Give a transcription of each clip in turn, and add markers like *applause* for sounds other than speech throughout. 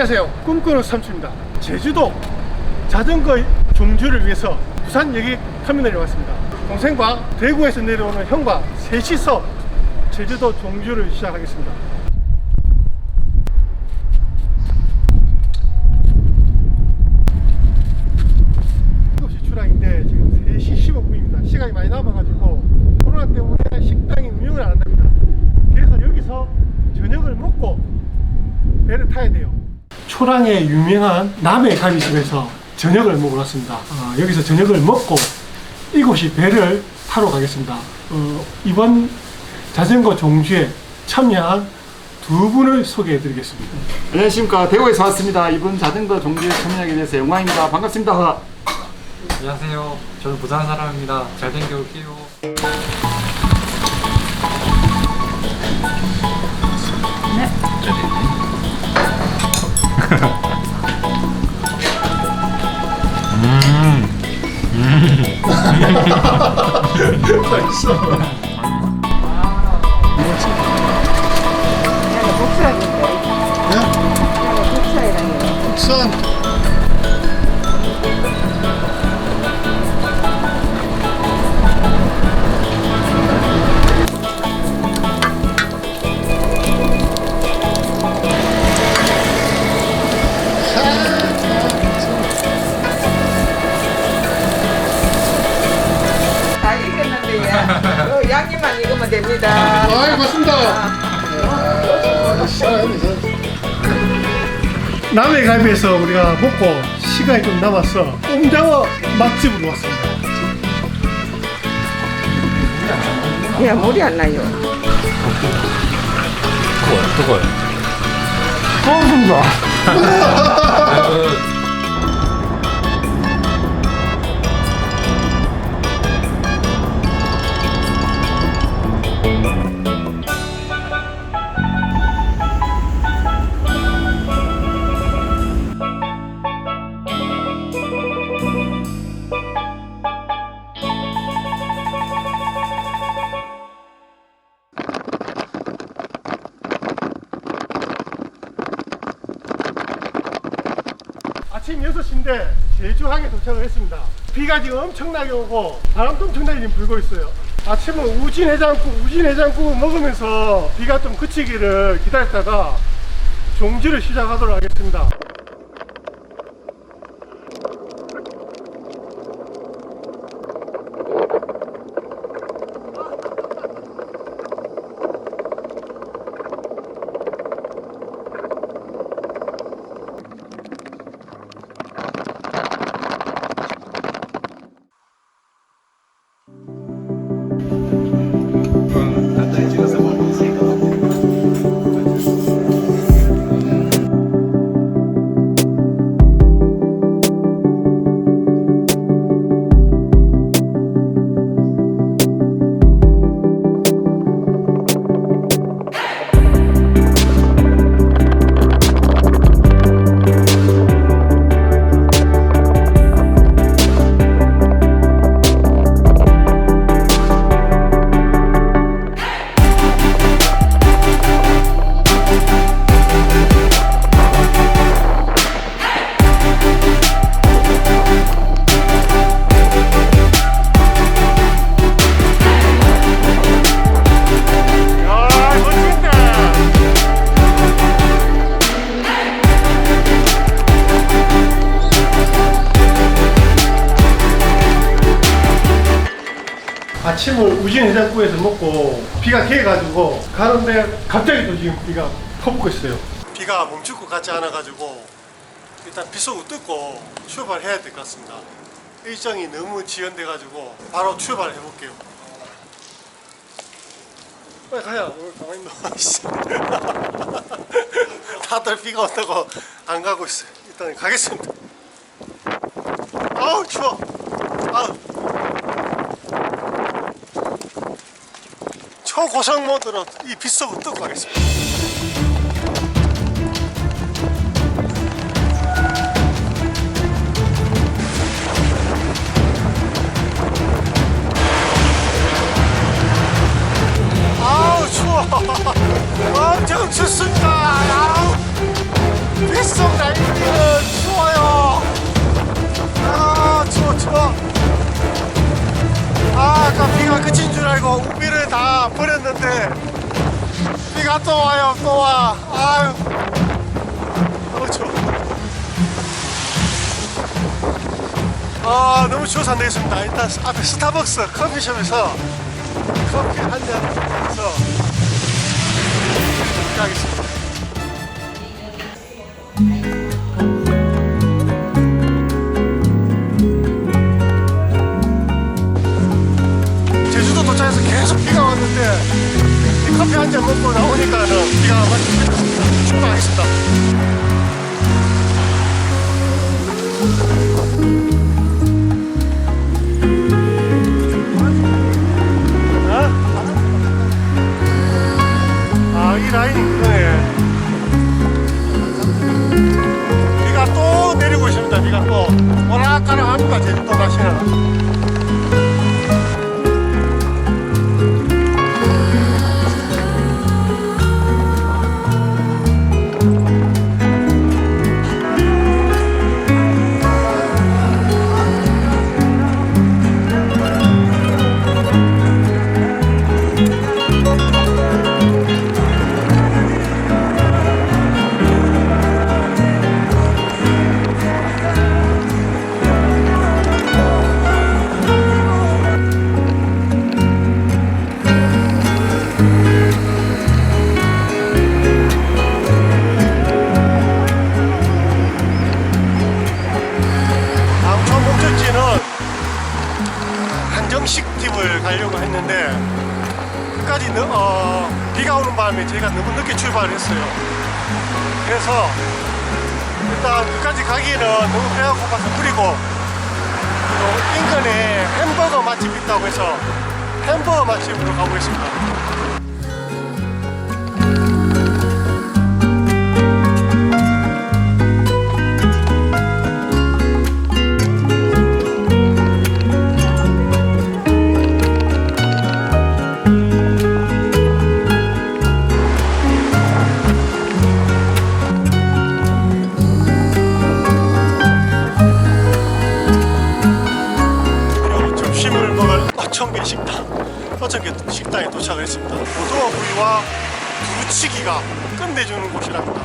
안녕하세요. 꿈꾸는 삼촌입니다. 제주도 자전거 종주를 위해서 부산 여객 터미널에 왔습니다. 동생과 대구에서 내려오는 형과 셋이서 제주도 종주를 시작하겠습니다. 일곱 시 출항인데 지금 3시 15분입니다. 시간이 많이 남아가지고 코로나 때문에 식당이 운영을 안 한답니다. 그래서 여기서 저녁을 먹고 배를 타야 돼요. 초랑의 유명한 남해 갈비집에서 저녁을 먹으러 왔습니다. 아, 여기서 저녁을 먹고 이곳이 배를 타러 가겠습니다. 어, 이번 자전거 종주에 참여한 두 분을 소개해 드리겠습니다. 안녕하십니까 대구에서 왔습니다 이번 자전거 종주에 참여하게 돼서 영광입니다 반갑습니다 안녕하세요. 저는 부산 사람입니다. 잘 댕겨 うん。うん。うん。うん。だよ。国際だよ。国際。 남해 갈비에서 우리가 먹고 시간이 좀 남아서 꼼장어 맛집으로 왔습니다. 야, 물이 안 나요. 아침 *laughs* 도착을 했습니다. 비가 지금 엄청나게 오고 바람도 엄청나게 지금 불고 있어요. 아침은 우진 해장국, 우진 해장국 먹으면서 비가 좀 그치기를 기다렸다가 종지를 시작하도록 하겠습니다. 아침을 우진 해장국에서 먹고 비가 개가지고 가는데 갑자기 또 지금 비가 퍼붓고 있어요. 비가 멈출 것 같지 않아가지고 일단 빗속을 뜯고 출발해야 될 것 같습니다. 일정이 너무 지연돼가지고 바로 출발해 볼게요. 빨리 가야 오늘 가만히 씨. *laughs* 다들 비가 온다고 안 가고 있어요 일단 가겠습니다 아우 추워 아우 초고성 모드로 이 빗속을 뜯고 가겠습니다. 아우 추워. *laughs* 엄청 춥습니다 비가 그친 줄 알고 우비를 다 버렸는데 비가 또 와요 또 와. 아유 너무 추워. 아 너무 추워서 안 되겠습니다. 일단 앞에 스타벅스 커피숍에서 커피 한잔 해서 가겠습니다. 왔는데 이 커피 한 잔 먹고 나오니까는 비가 많 일단 끝까지 가기는 너무 배가 고파서 그리고 또 인근에 햄버거 맛집 있다고 해서 햄버거 맛집으로 가보겠습니다. 구이와 두루치기가 끝내주는 곳이랍니다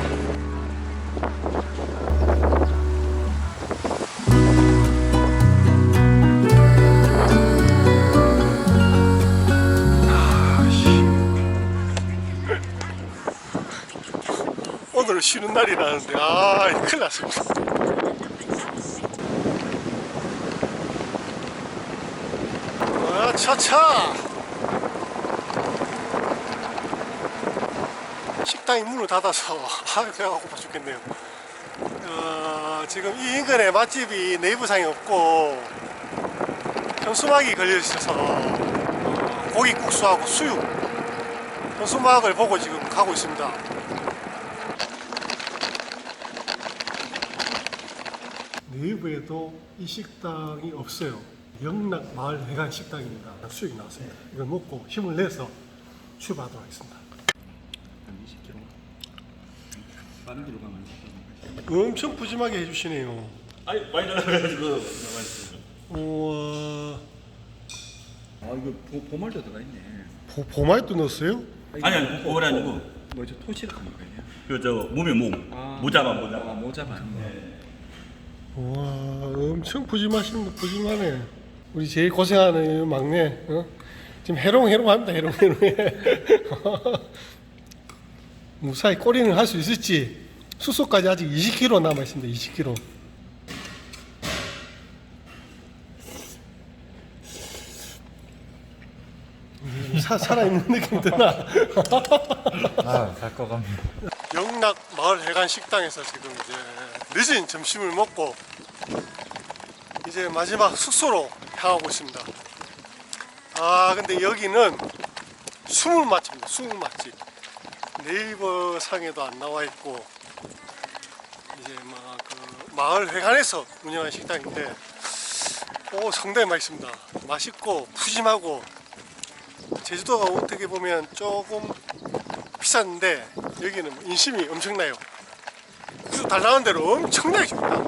아, 씨. 오늘 쉬는 날이라는데 아 큰일 났습니다 아, 차차. 식당이 문을 닫아서 아, 배가 고파 죽겠네요. 어, 지금 이 인근에 맛집이 네이버상에 없고 현수막이 걸려 있어서 어, 고기국수하고 수육 현수막을 보고 지금 가고 있습니다. 네이버에도 이 식당이 없어요. 영락 마을 해관 식당입니다. 수육이 나왔습니다. 이걸 먹고 힘을 내서 출발하도록 하겠습니다. 20km. 빠른 길로 가면 엄청 푸짐하게 해주시네요. 아니 많이 날아가지고 우와, 아 이거 보, 보말도 들어가 있네. 보, 보마이도 넣었어요? 아니 아니 그건 아니고 뭐저 토시락 하는 거예요? 그저 몸에 몸 아. 모자만 아 모자 모자만. 우와, 엄청 푸짐하십니다. 푸짐하네. 우리 제일 고생하는 이 막내, 어? 지금 해롱해롱합니다. 해롱해롱해. *laughs* 무사히 꼬리는 할 수 있을지 숙소까지 아직 20km 남아 있습니다. 20km. 사, 살아있는 느낌 드나? *laughs* 아 갈것 같네. 영락 마을 해관 식당에서 지금 이제 늦은 점심을 먹고 이제 마지막 숙소로 향하고 있습니다. 아 근데 여기는 숨을 맛집입니다. 숨을 맛집. 네이버 상에도 안 나와 있고 이제 막 그 마을 회관에서 운영하는 식당인데 오 상당히 맛있습니다. 맛있고 푸짐하고 제주도가 어떻게 보면 조금 비싼데 여기는 뭐 인심이 엄청나요. 국수 달라는 대로 엄청나게 줍니다.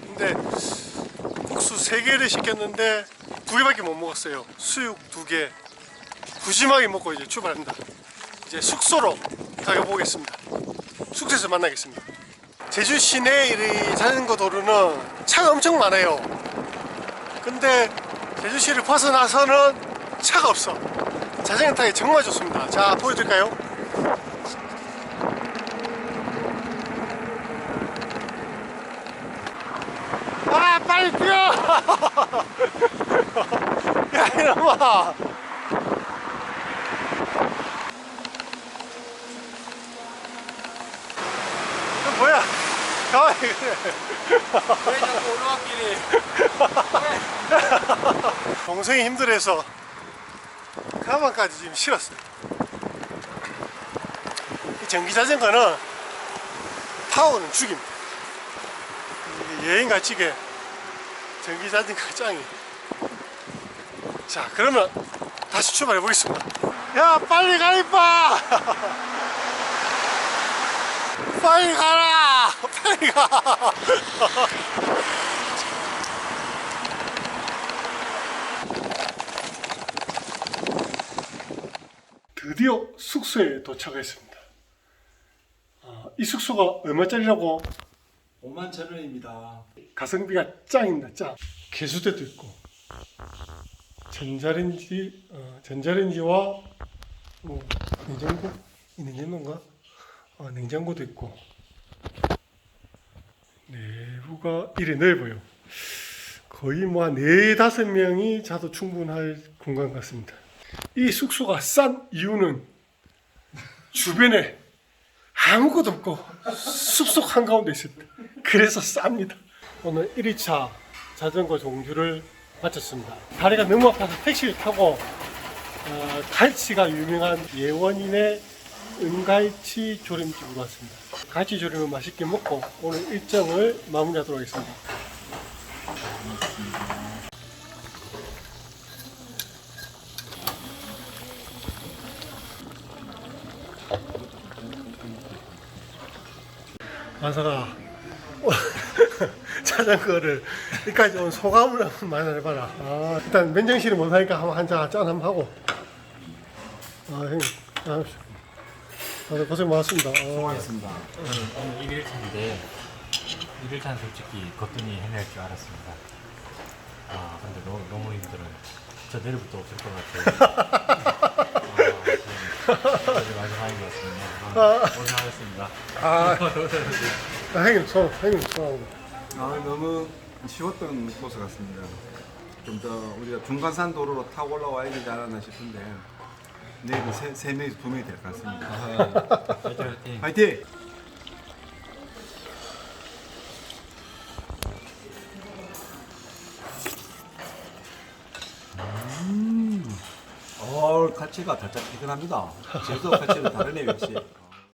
근데 국수 세 개를 시켰는데 두두 개밖에 못 먹었어요. 수육 두 개. 부심하게 먹고 이제 출발합니다. 이제 숙소로 가보겠습니다. 숙소에서 만나겠습니다. 제주 시내 이 자전거 도로는 차가 엄청 많아요. 근데 제주시를 벗어나서는 차가 없어. 자전거 타기 정말 좋습니다. 자, 보여드릴까요? 아, 빨리 뛰어! *laughs* 야, 이놈아! 이거 뭐야? 가만히 그래. 왜 자꾸 오르막길이? 동생이 힘들어서 가방까지 지금 실었어요. 이 전기 자전거는 파워는 죽입니다. 이게 여행 가치게 전기 자전거 짱이. 자, 그러면 다시 출발해 보겠습니다. 야, 빨리 가 이빠! *laughs* 빨리 가라! 가! *laughs* 드디어 숙소에 도착했습니다. 아, 이 숙소가 얼마짜리라고? 5만 천 원입니다. 가성비가 짱입니다. 짱. 개수대도 있고 전자레인지 어, 전자레인지와 뭐 냉장고 이 냉장고인가? 아, 냉장고도 있고 내부가 이래 넓어요. 거의 뭐 한 네 다섯 명이 자도 충분할 공간 같습니다. 이 숙소가 싼 이유는 주변에 아무것도 없고 숲속 한가운데 있습니다. 그래서 쌉니다. 오늘 1일차 자전거 종주를 마쳤습니다. 다리가 너무 아파서 택시를 타고 어, 갈치가 유명한 예원인의 은갈치 조림집으로 왔습니다. 갈치 조림을 맛있게 먹고 오늘 일정을 마무리하도록 하겠습니다. 만사가 *laughs* 자전거를 여기까지 온 소감을 한번 말해봐라. 아, 일단 맨정신을 못하니까 한잔 짠 한번 하고. 아 형님, 아, 다 들 고생 많았습니다. 아, 수고하셨습니다. 오늘 1일차인데 1일차는 솔직히 거뜬히 해낼 줄 알았습니다. 아 근데 너무, 너무 힘들어요. 저 내일부터 없을 것 같아요. *laughs* 아, 마지막인 것 같습니다. 아, 고생하셨습니다. 아, 아, 형님 소, 형님 소. 아, 너무 쉬웠던 코스 같습니다. 좀 더 우리가 중간산 도로로 타고 올라와야 되지 않았나 싶은데 내일 세, 세 명에서 두 명이 될 것 같습니다. 화이팅 화이팅. 화이팅! 음, 어, 카치가 달짝지근합니다. 제주도 카치는 다르네요, 역시.